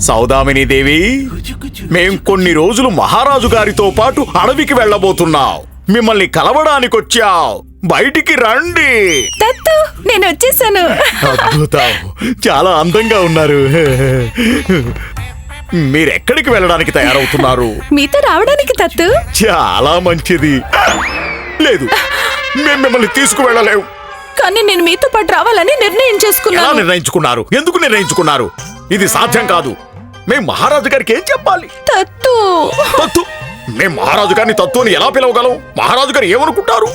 సౌదామిని దేవి మేం కొన్ని రోజులు మహారాజు గారితో పాటు అడవికి వెళ్ళబోతున్నాం. మిమ్మల్ని కలవడానికి వచ్చాం. బయటికి రండి. తత్తు నేను వచ్చేసాను. అద్భుతం. చాలా అందంగా ఉన్నారు. మీరెక్కడికి వెళ్ళడానికి తయారవుతున్నారు? మీతో రావడానికి తత్తు చాలా మంచిది. లేదు మేము మిమ్మల్ని తీసుకువెళ్ళలేము కానీ నేను మీతో పాటు రావాలని నిర్ణయం చేసుకున్నాను. నిర్ణయించుకున్నారు? ఎందుకు నిర్ణయించుకున్నారు? ఇది సాధ్యం కాదు. మేము మహారాజు గారికి ఏం చెప్పాలి? తత్తు. తత్తు? మేము మహారాజు గారిని తత్తు అని ఎలా పిలవగలం? మహారాజు గారు ఏమనుకుంటారు?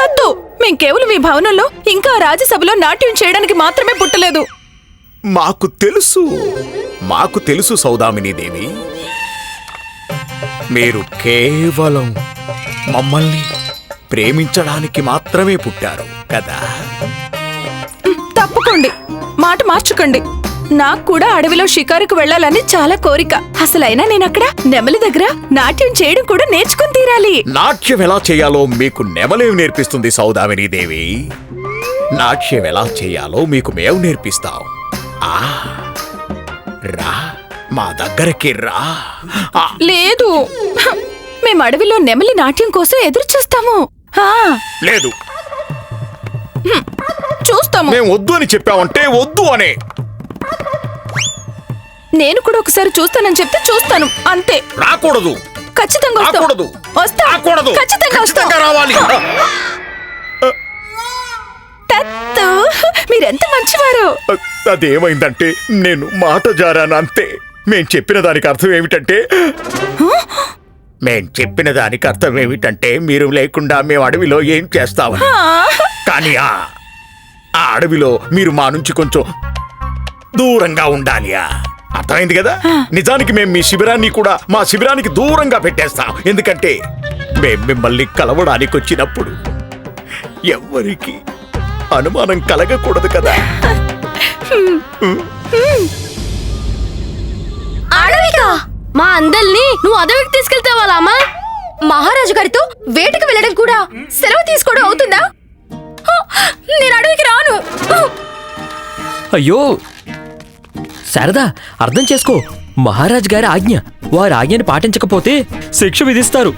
తత్తు మేం కేవలం ఈ భవనంలో ఇంకా రాజ్యసభలో నాట్యం చేయడానికి మాత్రమే పుట్టలేదు. మాకు తెలుసు. మాకు తెలుసు సౌదామిని దేవి. మీరు కేవలం మమ్మల్ని ప్రేమించడానికి మాత్రమే పుట్టారు కదా? తప్పుకోండి. మాట మార్చుకోండి. నాకు కూడా అడవిలో షికారుకు వెళ్ళాలని చాలా కోరిక. అసలైనా నేను అక్కడ నెమలి దగ్గర నాట్యం చేయడం కూడా నేర్చుకుని తీరాలి. నాట్యం ఎలా చేయాలో మీకు నెమలేవి నేర్పిస్తుంది సౌదామిని దేవి. నాట్యం ఎలా చేయాలో మీకు మేము నేర్పిస్తాం. ఆ రా మా దగ్గరికి రా. ఆ, లేదు. మేము అడవిలో నెమలి నాట్యం కోసం ఎదురు చూస్తాము. ఆ, లేదు. చూస్తాము. మేము వద్దు అని చెప్పామంటే వద్దు అనే. నేను కూడా ఒకసారి చూస్తానని చెప్తే చూస్తాను. అంతే. రాకూడదు. ఖచ్చితంగా వస్తాం. రాకూడదు. వస్తాం. రాకూడదు. ఖచ్చితంగా వస్తాం. రావాలి. తత్తు మీరెంత మంచివారు. అదేమైందంటే నేను మాట జారాను అంతే. మేం చెప్పిన దానికి అర్థం ఏమిటంటే మేం చెప్పిన దానికి అర్థం ఏమిటంటే మీరు లేకుండా మేము అడవిలో ఏం చేస్తామని. ఆ, కానీ ఆ ఆ అడవిలో మీరు మా నుంచి కొంచెం దూరంగా ఉండాలి ఆ. అర్థమైంది కదా? నిజానికి మేము మీ శిబిరాన్ని కూడా మా శిబిరానికి దూరంగా పెట్టేస్తాం. ఎందుకంటే మేం మిమ్మల్ని కలవడానికి వచ్చినప్పుడు ఎవ్వరికి అనుమానం కలగకూడదు కదా? అడవికా మా అందల్ని నువ్వు అడవికి తీసుకెళ్తావా లామా? మహారాజు గారితో వేటకు వెళ్ళడం కూడా సెలవు తీసుకోవడం అవుతుందా? నేను అడవికి రాను. అయ్యో శారదా అర్థం చేసుకో. మహారాజ్ గారి ఆజ్ఞ. వారి ఆజ్ఞని పాటించకపోతే శిక్ష విధిస్తారు.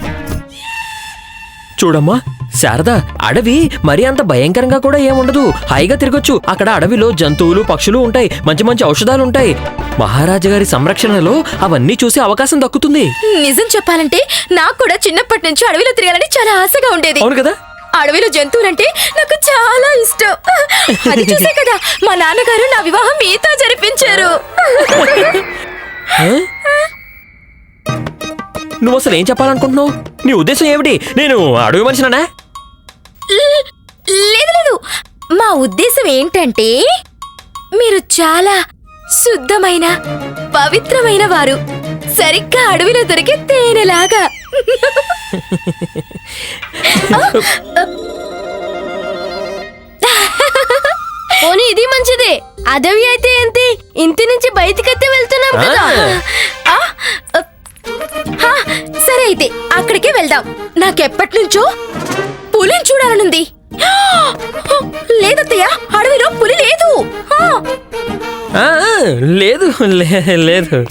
చూడమ్మా శారదా అడవి మరి అంత భయంకరంగా కూడా ఏముండదు. హాయిగా తిరగొచ్చు. అక్కడ అడవిలో జంతువులు పక్షులు ఉంటాయి. మంచి మంచి ఔషధాలు ఉంటాయి. మహారాజు గారి సంరక్షణలో అవన్నీ చూసే అవకాశం దక్కుతుంది. నిజం చెప్పాలంటే నాకు కూడా చిన్నప్పటి నుంచి అడవిలో తిరగాలని చాలా ఆశగా ఉండేది. అవును కదా? అడవిలో జంతువులంటే నాకు చాలా ఇష్టం. అది చూసే కదా మా నాన్నగారు నా వివాహం మీతో జరిపించారు? నువ్వు అసలు ఏం చెప్పాలనుకుంటున్నావు? నీ ఉద్దేశం ఏమిటి? నేను అడవి మనిషినా లేదు లేదు. మా ఉద్దేశం ఏంటంటే మీరు చాలా శుద్ధమైన పవిత్రమైన వారు. సరిగ్గా అడవిలో దొరికే తేనెలాగా. పోనీ ఇది మంచిదే. అడవి అయితే ఏంటి? ఇంటి నుంచి బయటికైతే వెళ్తున్నాం కదా. ఆ, సరే అయితే అక్కడికే వెళ్దాం. నాకెప్పటి నుంచో పులిని చూడాలనుంది. లేదత్తయ్య అడవిలో పులి లేదు. లేదు లే- లేదు.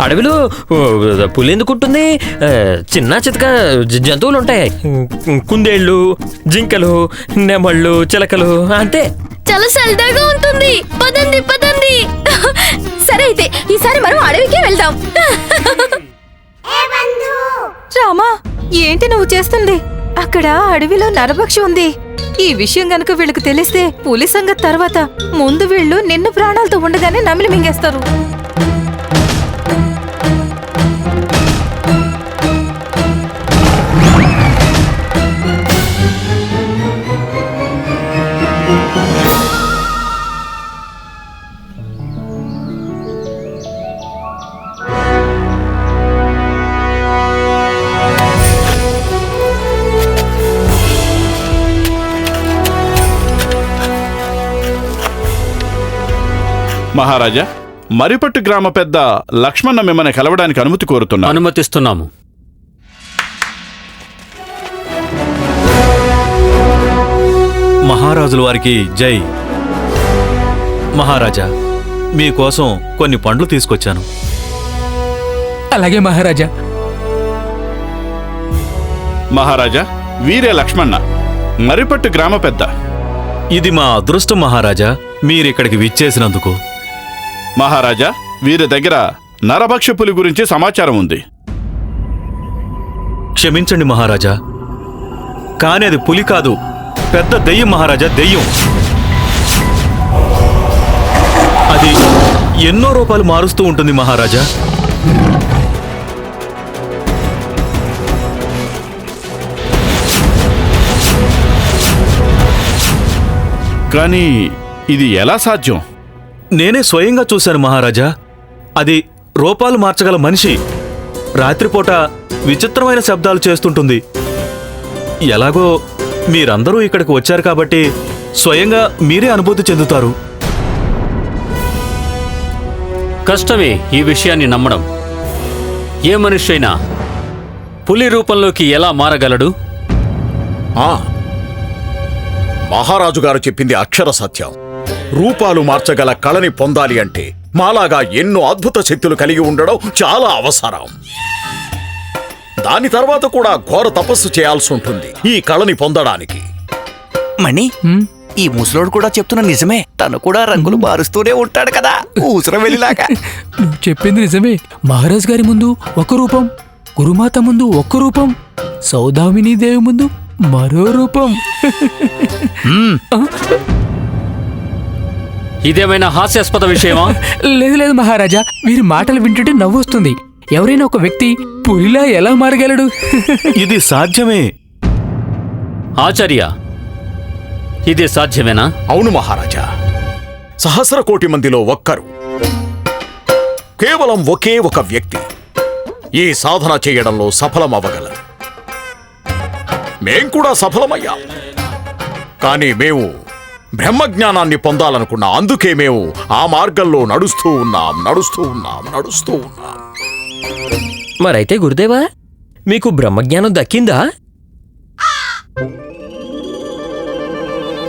అడవిలో పులి ఎందుకు ఉంటుంది? ఆ, చిన్న చితక జంతువులు ఉంటాయి. కుందేళ్ళు జింకలు నెమళ్ళు చిలకలు అంతే. చాలా సరదాగా ఉంటుంది. పదండి పదండి. సరే అయితే ఈసారి మనం అడవికే వెళ్దాం. రామా ఏంటి నువ్వు చేస్తుంది? అక్కడ అడవిలో నరభక్ష ఉంది. ఈ విషయం గనుక వీళ్ళకి తెలిస్తే పులి సంగతి తర్వాత ముందు వీళ్ళు నిన్ను ప్రాణాలతో ఉండగానే నమిలి మింగేస్తారు. మహారాజా మరిపట్టు గ్రామ పెద్ద లక్ష్మణ మిమ్మల్ని కలవడానికి అనుమతి కోరుతున్నా అనుమతిస్తున్నాము. మహారాజుల వారికి జై. మహారాజా మీకోసం కొన్ని పండ్లు తీసుకొచ్చాను. అలాగే మహారాజా. మహారాజా వీరే లక్ష్మణ మరిపట్టు గ్రామ పెద్ద. ఇది మా అదృష్టం మహారాజా మీరిక్కడికి విచ్చేసినందుకు. మహారాజా వీరి దగ్గర నరభక్ష పులి గురించి సమాచారం ఉంది. క్షమించండి మహారాజా. కానీ అది పులి కాదు పెద్ద దెయ్యం మహారాజా దెయ్యం. అది ఎన్నో రూపాయలు మారుస్తూ ఉంటుంది మహారాజా. కానీ ఇది ఎలా సాధ్యం? నేనే స్వయంగా చూశాను మహారాజా. అది రూపాలు మార్చగల మనిషి. రాత్రిపూట విచిత్రమైన శబ్దాలు చేస్తుంటుంది. ఎలాగో మీరందరూ ఇక్కడికి వచ్చారు కాబట్టి స్వయంగా మీరే అనుభూతి చెందుతారు. కష్టమే ఈ విషయాన్ని నమ్మడం. ఏ మనిషి అయినా పులి రూపంలోకి ఎలా మారగలడు? ఆ మహారాజు గారు చెప్పింది అక్షర సత్యం. రూపాలు మార్చగల కళని పొందాలి అంటే మాలాగా ఎన్నో అద్భుత శక్తులు కలిగి ఉండడం చాలా అవసరం. దాని తర్వాత కూడా ఘోర తపస్సు చేయాల్సి ఉంటుంది ఈ కళని పొందడానికి. మణి ఈ ముసలోడు కూడా చెప్తున్న నిజమే. తను కూడా రంగులు మారుస్తూనే ఉంటాడు కదా. ఊసర వెళ్ళిలాగా. నువ్వు చెప్పింది నిజమే. మహారాజ్ గారి ముందు ఒక రూపం గురుమాత ముందు ఒక్క రూపం సౌదామిని దేవి ముందు మరో రూపం. ఇదేమైనా హాస్యాస్పద విషయమా? లేదు లేదు మహారాజా. వీరి మాటలు వింటుంటే నవ్వొస్తుంది. ఎవరైనా ఒక వ్యక్తి పులిలా ఎలా మారగలడు? ఇది సాధ్యమే. ఆచార్య ఇది సాధ్యమేనా? అవును మహారాజా. సహస్ర కోటి మందిలో ఒక్కరు. కేవలం ఒకే ఒక వ్యక్తి. ఈ సాధన చేయడంలో సఫలమవ్వగలరు. మేం కూడా సఫలమయ్యాం. కానీ మేము బ్రహ్మజ్ఞానాన్ని పొందాలనుకున్నాం అందుకే మేము ఆ మార్గంలో నడుస్తూ ఉన్నాం నడుస్తూ ఉన్నాం నడుస్తూ ఉన్నాం. మరైతే గురుదేవా మీకు బ్రహ్మజ్ఞానం దక్కిందా?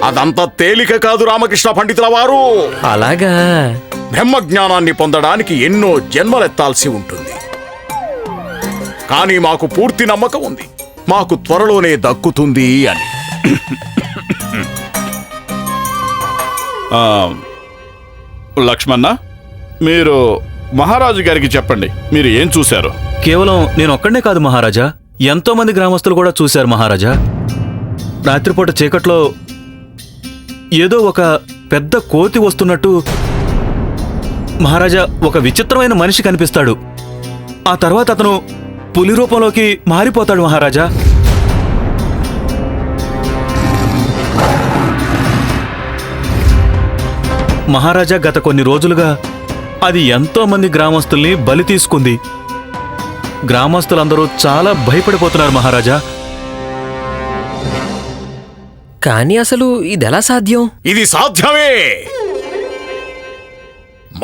అదంత తేలిక కాదు రామకృష్ణ పండితుల వారు. అలాగా. బ్రహ్మజ్ఞానాన్ని పొందడానికి ఎన్నో జన్మలెత్తాల్సి ఉంటుంది. కానీ మాకు పూర్తి నమ్మకం ఉంది. మాకు త్వరలోనే దక్కుతుంది అని. లక్ష్మణ మీరు మహారాజు గారికి చెప్పండి మీరు ఏం చూశారు? కేవలం నేను ఒక్కడే కాదు మహారాజా ఎంతో మంది గ్రామస్తులు కూడా చూశారు మహారాజా. రాత్రిపూట చీకట్లో ఏదో ఒక పెద్ద కోతి వస్తున్నట్టు మహారాజా ఒక విచిత్రమైన మనిషి కనిపిస్తాడు. ఆ తర్వాత అతను పులి రూపంలోకి మారిపోతాడు మహారాజా. మహారాజా గత కొన్ని రోజులుగా అది ఎంతో మంది గ్రామస్తుల్ని బలి తీసుకుంది. గ్రామస్తులందరూ చాలా భయపడిపోతున్నారు మహారాజా. కానీ అసలు ఇదెలా సాధ్యం? ఇది సాధ్యమే.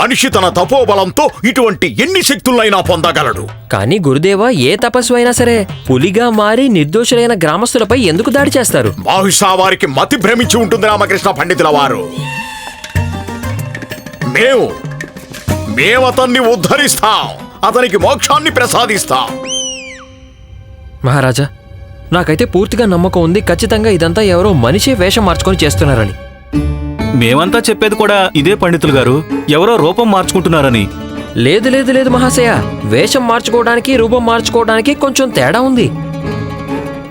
మనిషి తన తపోబలంతో ఇటువంటి ఎన్ని శక్తులైనా పొందగలడు. కానీ గురుదేవా ఏ తపస్సు అయినా సరే పులిగా మారి నిర్దోషులైన గ్రామస్తులపై ఎందుకు దాడి చేస్తారు? బహుశా వారికి మతి భ్రమించి ఉంటుంది రామకృష్ణ పండితుల వారు. మేము. మేము అతన్ని ఉద్ధరిస్తాం. అతనికి మోక్షాన్ని ప్రసాదిస్తాం. మహారాజా నాకైతే పూర్తిగా నమ్మకం ఉంది. ఖచ్చితంగా ఇదంతా ఎవరో మనిషే వేషం మార్చుకొని చేస్తున్నారని. మేమంతా చెప్పేది కూడా ఇదే పండితులు గారు. ఎవరో రూపం మార్చుకుంటున్నారని. లేదు లేదు లేదు మహాశయ. వేషం మార్చుకోవడానికి రూపం మార్చుకోవడానికి కొంచెం తేడా ఉంది.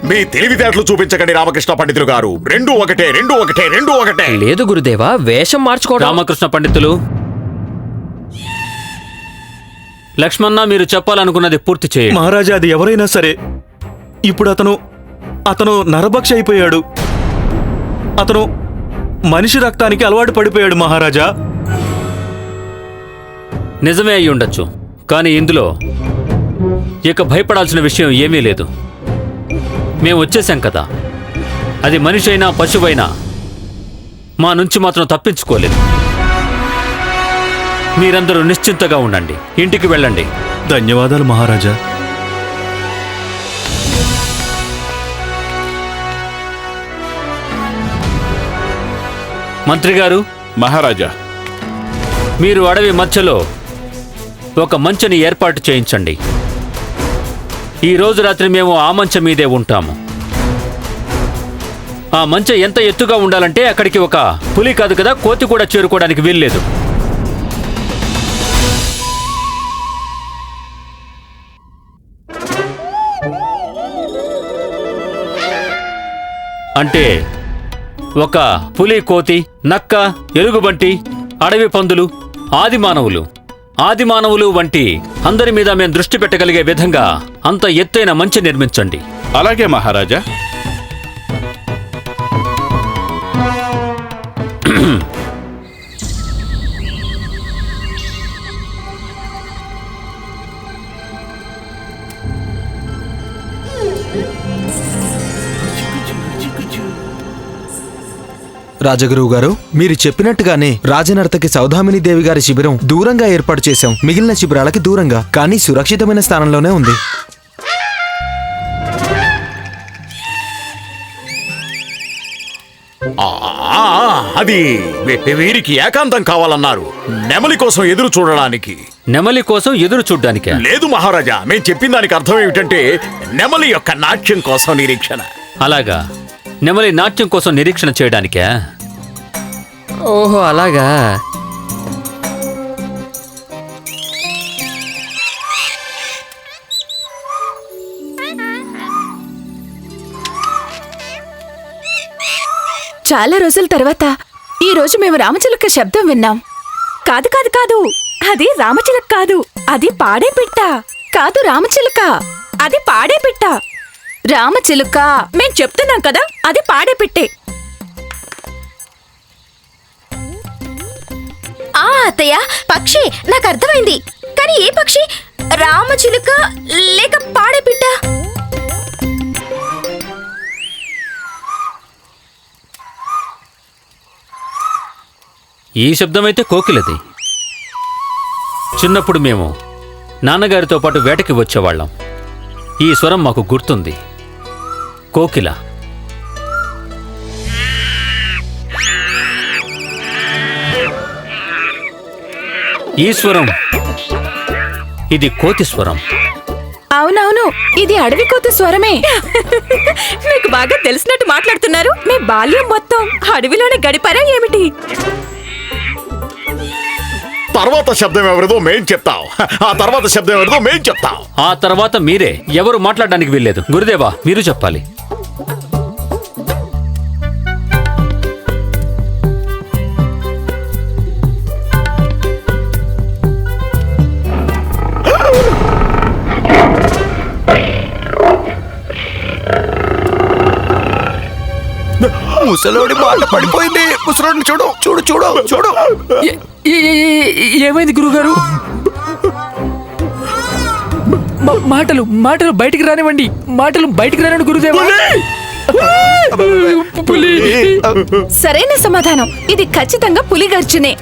మీ తెలివితేటలు చూపించకండి రామకృష్ణ పండితులు గారు. రెండు ఒకటే రెండు ఒకటే రెండు ఒకటే. లేదు గురుదేవా వేషం మార్చుకోవడం రామకృష్ణ పండితులు లక్ష్మణ మీరు చెప్పాలనుకున్నది పూర్తి చేయండి. మహారాజా అది ఎవరైనా సరే ఇప్పుడు అతను అతను నరభక్ష అయిపోయాడు. అతను మనిషి రక్తానికి అలవాటు పడిపోయాడు మహారాజా. నిజమే అయి ఉండొచ్చు కానీ ఇందులో ఇక భయపడాల్సిన విషయం ఏమీ లేదు. మేము వచ్చేసాం కదా. అది మనిషి అయినా పశువైనా మా నుంచి మాత్రం తప్పించుకోలేదు. మీరందరూ నిశ్చింతగా ఉండండి. ఇంటికి వెళ్ళండి. ధన్యవాదాలు మహారాజా. మంత్రి గారు మహారాజా. మీరు అడవి మధ్యలో ఒక మంచెని ఏర్పాటు చేయించండి. ఈ రోజు రాత్రి మేము ఆ మంచం మీదే ఉంటాము. ఆ మంచె ఎంత ఎత్తుగా ఉండాలంటే అక్కడికి ఒక పులి కాదు కదా కోతి కూడా చేరుకోవడానికి వీల్లేదు. అంటే ఒక పులి కోతి నక్క ఎలుగుబంటి అడవి పందులు ఆదిమానవులు ఆదిమానవులు వంటి అందరి మీద మేము దృష్టి పెట్టగలిగే విధంగా అంత ఎత్తైన మంచి నిర్మించండి. అలాగే మహారాజా. రాజగురువు గారు మీరు చెప్పినట్టుగానే రాజనర్తకి సౌదామిని దేవి గారి శిబిరం దూరంగా ఏర్పాటు చేశాం. మిగిలిన శిబిరాలకి దూరంగా కానీ సురక్షితమైన స్థానంలోనే ఉంది. అది వీరికి ఏకాంతం కావాలన్నారు. నెమలి కోసం ఎదురు చూడడానికి. నెమలి కోసం ఎదురు చూడ్డానికే. లేదు మహారాజా మేము చెప్పిన దానికి అర్థం ఏమిటంటే నెమలి యొక్క నాట్యం కోసం నిరీక్షణ. అలాగా? నెమలి నాట్యం కోసం నిరీక్షణ చేయడానికే? ఓహో అలాగా. చాలా రోజుల తర్వాత ఈ రోజు మేము రామచిలక శబ్దం విన్నాం. కాదు కాదు కాదు. అది రామచిలక కాదు. అది పాడే పిట్ట కాదు రామచిలక. అది పాడే పిట్ట రామచిలుక మేం చెప్తున్నాం కదా అది పాడేపిట్టే. ఆ అత్తయ్య పక్షి నాకు అర్థమైంది. కానీ ఏ పక్షి? రామచిలుక లేక పాడేపిట్ట? ఈ శబ్దమైతే కోకిలది. చిన్నప్పుడు మేము నాన్నగారితో పాటు వేటకి వచ్చేవాళ్ళం. ఈ స్వరం మాకు గుర్తుంది. కోకిల. ఈ స్వరం. ఇది కోతి స్వరం. అవునవును ఇది అడవి కోత స్వరమే. మీకు బాగా తెలిసినట్టు మాట్లాడుతున్నారు. మీ బాల్యం మొత్తం అడవిలోనే గడిపారా ఏమిటి? తర్వాత శబ్దం ఎవరిదో మేం చెప్తాం. ఆ తర్వాత శబ్దం ఎవరిదో మేం చెప్తాం. ఆ తర్వాత మీరే. ఎవరు మాట్లాడడానికి వీల్లేదు. గురుదేవా మీరు చెప్పాలి. ముసలోడి మాట పడిపోయింది. ముసలోడిని చూడు చూడు చూడు చూడు. ఏమైంది గురుగారు? మాటలు మాటలు బయటికి రానివ్వండి. మాటలు బయటికి రానివ్వండి గురుదేవా. పులి. సరైన సమాధానం. ఇది ఖచ్చితంగా పులి గర్జనే.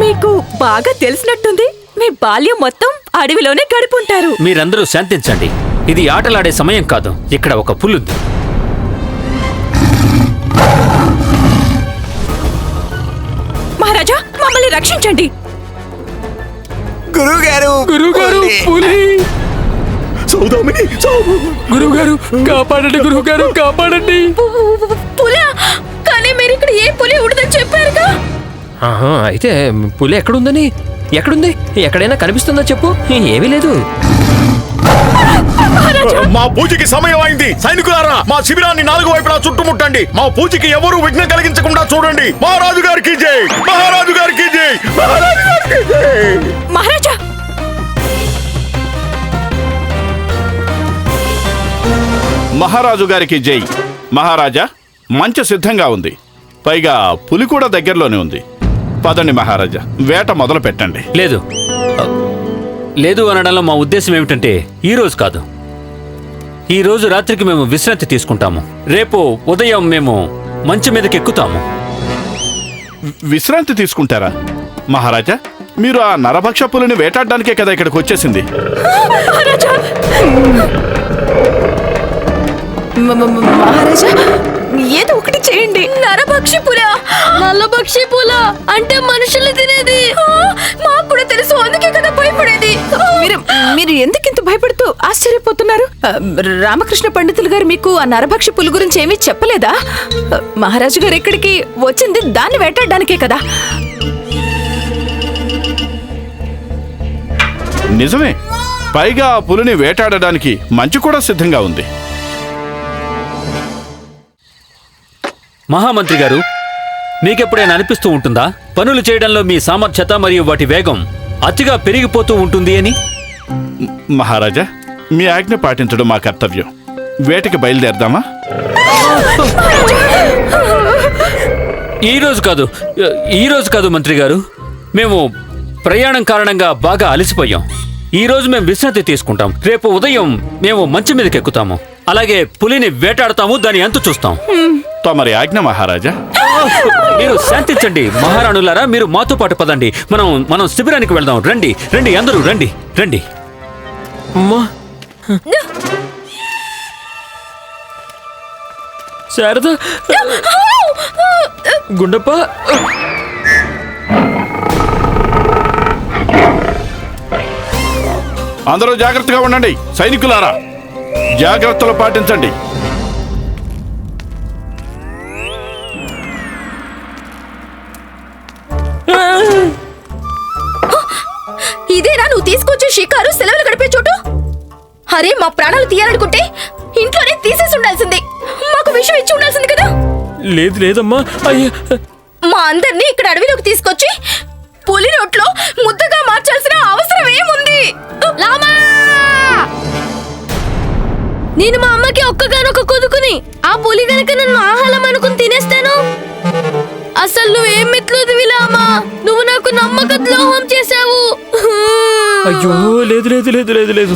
మీకు బాగా తెలిసినట్టుంది. మీ బాల్యం మొత్తం అడవిలోనే గడుపుంటారు. మీరందరూ శాంతించండి. ఇది ఆటలాడే సమయం కాదు. ఇక్కడ ఒక పులుంది. రక్షించండి. గురువు గారు గురుగారు పులి. సౌదామిని గురుగారు కాపాడండి గురుగారు కాపాడండి. పులా కానీ మీరు ఇక్కడ ఏ పులి ఉండదని చెప్పారుగా? ఆహా, అయితే పులి ఎక్కడుందని? ఎక్కడుంది? ఎక్కడైనా కనిపిస్తుందా చెప్పు? ఏమీ లేదు. మా పూజకి సమయం అయింది. సైనికులారా మా శిబిరాన్ని నాలుగు వైపులా చుట్టుముట్టండి. మా పూజకి ఎవరు విఘ్నం కలిగించకుండా చూడండి. మహారాజు గారికి జై! మహారాజు గారికి జై! మహారాజు గారికి జై! మహారాజా! మహారాజు గారికి జై. మహారాజా మంచ సిద్ధంగా ఉంది. పైగా పులి కూడా దగ్గరలోనే ఉంది. పదండి మహారాజా వేట మొదలు పెట్టండి లేదు. లేదు అనడంలో మా ఉద్దేశం ఏమిటంటే ఈ రోజు కాదు. ఈ రోజు రాత్రికి మేము విశ్రాంతి తీసుకుంటాము. రేపు ఉదయం మేము మంచం మీదకి ఎక్కుతాము. విశ్రాంతి తీసుకుంటారా? మహారాజా మీరు ఆ నరభక్ష పులిని వేటాడడానికే కదా ఇక్కడికి వచ్చేసింది. మహారాజా ఏదో ఒకటి చేయండి. నరభక్షి పుల నల్లభక్షి పుల అంటే మనుషుల్ని తినేది. మాకు కూడా తెలుసు అందుకే కదా భయపడేది. మీరు మీరు ఎందుకింత భయపడుతూ ఆశ్చర్యపోతున్నారు? రామకృష్ణ పండితులు గారు మీకు ఆ నరభక్షి పులి గురించి ఏమీ చెప్పలేదా? మహారాజు గారు ఇక్కడికి వచ్చింది దాన్ని వేటాడడానికే కదా. నిజమే. పైగా ఆ పులిని వేటాడడానికి మంచు కూడా సిద్ధంగా ఉంది. మహామంత్రి గారు మీకెప్పుడైనా అనిపిస్తూ ఉంటుందా? పనులు చేయడంలో మీ సామర్థ్యత మరియు వాటి వేగం అతిగా పెరిగిపోతూ ఉంటుంది అని? మహారాజా మీ ఆజ్ఞ పాటించడం మా కర్తవ్యం. వేటకి బయలుదేరదామా? ఈ రోజు కాదు ఈ రోజు కాదు మంత్రి గారు. మేము ప్రయాణం కారణంగా బాగా అలసిపోయాం. ఈ రోజు మేము విశ్రాంతి తీసుకుంటాం. రేపు ఉదయం మేము మంచం మీదకి ఎక్కుతాము. అలాగే పులిని వేటాడతాము దాని అంతు చూస్తాం. తమరి ఆజ్ఞ మహారాజా. మీరు శాంతించండి మహారాణులారా మీరు మాతో పాటు పదండి. మనం మనం శిబిరానికి వెళ్దాం. రండి రండి అందరూ రండి రండి. అమ్మా. శారద. గుండప్ప. అందరూ జాగ్రత్తగా ఉండండి సైనికులారా. జాగ్రత్తలు పాటించండి. ప్రాణాలు తీయాలనుకుంటే ఇంట్లోనే తీసేసి ఉండాల్సింది. మాకు విషయం ఇచ్చి ఉండాల్సింది కదా? లేదు లేదమ్మా. అయ్యా. మా అందరినీ ఇక్కడ అడవిలోకి తీసుకొచ్చి పులి నోట్లో ముద్దగా మార్చాల్సిన అవసరం ఏముంది? లామా! నేను మా అమ్మకి ఒక్కగానొక్క కొదుకుని ఆ పులి గనక నన్ను ఆహారం అనుకుని తినేస్తాను? అసలు నువ్వేం మెట్లేదు విలామా? నువ్వు నాకు నమ్మక ద్రోహం చేశావు. అయ్యో లేదు లేదు లేదు లేదు లేదు.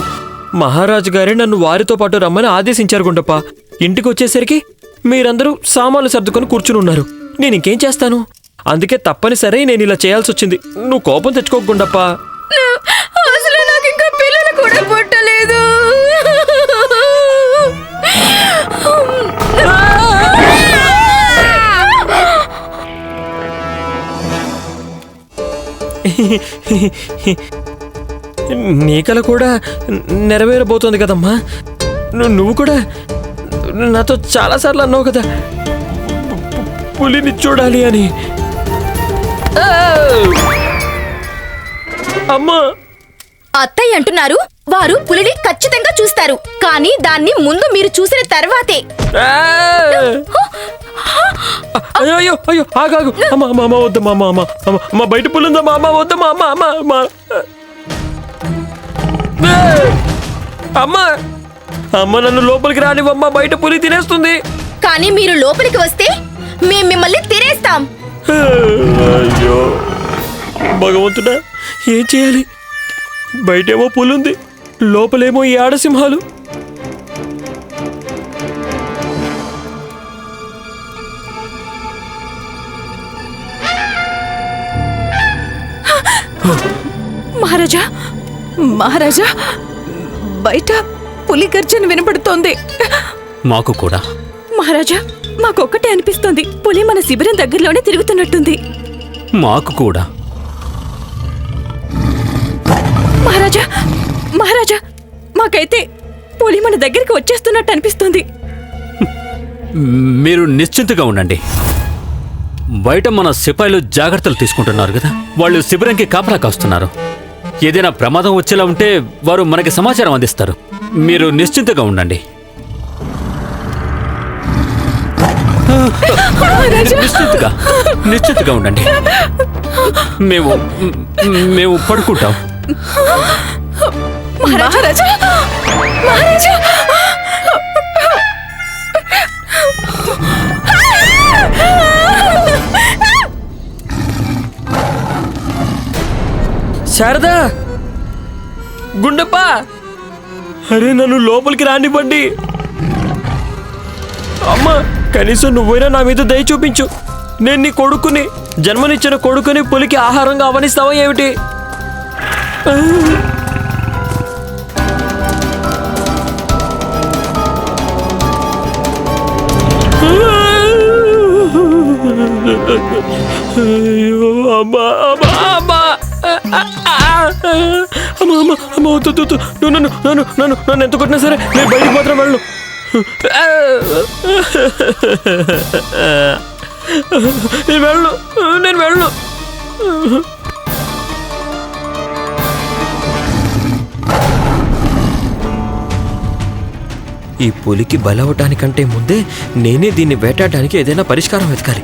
మహారాజు గారే నన్ను వారితో పాటు రమ్మని ఆదేశించారు గుండప్ప. ఇంటికి వచ్చేసరికి మీరందరూ సామాన్లు సర్దుకొని కూర్చుని ఉన్నారు నేను ఇంకేం చేస్తాను? అందుకే తప్పనిసరి నేను ఇలా చేయాల్సి వచ్చింది. నువ్వు కోపం తెచ్చుకోకు గుండప్ప. అసలు నాకు ఇంకా పిల్లలు కూడా పుట్టలేదు. నీ కల కూడా నెరవేరబోతోంది కదమ్మా నువ్వు కూడా నాతో చాలాసార్లు అన్నావు కదా పులిని చూడాలి అని! అమ్మా అత్తయ్య అంటున్నారు వారు పులిని ఖచ్చితంగా చూస్తారు కానీ దాన్ని ముందు మీరు చూసిన తర్వాతే ఆ! అయ్యో అయ్యో అయ్యో ఆగాగు అమ్మ అమ్మ అమ్మ వద్దమ్మా అమ్మ అమ్మ అమ్మ అమ్మ బయట పుల్లుందమ్మా అమ్మ వద్దమ్మా అమ్మ అమ్మ అమ్మ ఆ! అమ్మ! అమ్మ నన్ను లోపలికి రానివమ్మ బయట పులి తినేస్తుంది. కానీ మీరు లోపలికి వస్తే మేము మిమ్మల్ని తినేస్తాం. అయ్యో! భగవంతుడా ఏం చేయాలి? బయటేమో పులుంది లోపలేమో ఈ ఆడసింహాలు. మహారాజా మహారాజా బయట పులి గర్జన వినపడుతోంది. మాకు కూడా. మహారాజా మాకొక్కటే అనిపిస్తోంది. పులి మన శిబిరం దగ్గరలోనే తిరుగుతున్నట్టుంది. మాకు కూడా. మహారాజా మహారాజా మాకైతే పులి మన దగ్గరికి వచ్చేస్తున్నట్టు అనిపిస్తోంది. మీరు నిశ్చింతగా ఉండండి. బయట మన సిపాయిలు జాగ్రత్తలు తీసుకుంటున్నారు కదా? వాళ్ళు శిబిరంకి కాపలా కాస్తున్నారు. ఏదైనా ప్రమాదం వచ్చేలా ఉంటే వారు మనకి సమాచారం అందిస్తారు. మీరు నిశ్చింతగా ఉండండి. నిశ్చింతగా నిశ్చింతగా ఉండండి. మేము మేము పడుకుంటాం. మహారాజా మహారాజా! శారదా! గుండప్ప! అరే నన్ను లోపలికి రానివ్వండి. అమ్మ కనీసం నువ్వైనా నా మీద దయ చూపించు. నేను నీ కొడుకుని జన్మనిచ్చిన కొడుకుని పులికి ఆహారంగా అవనిస్తావా ఏమిటి? అయ్యో అమ్మా అమ్మా అమ్మా. అమ్మా అమ్మ అమ్మ వద్దు, వద్దు, నువ్వు నన్ను నన్ను నన్ను నన్ను ఎంత కొట్టినా సరే నేను బయటికి మాత్రం వెళ్ళను. నేను వెళ్ళను నేను వెళ్ళను. ఈ పులికి బలవటానికంటే ముందే నేనే దీన్ని వేటాడడానికి ఏదైనా పరిష్కారం వెతకాలి.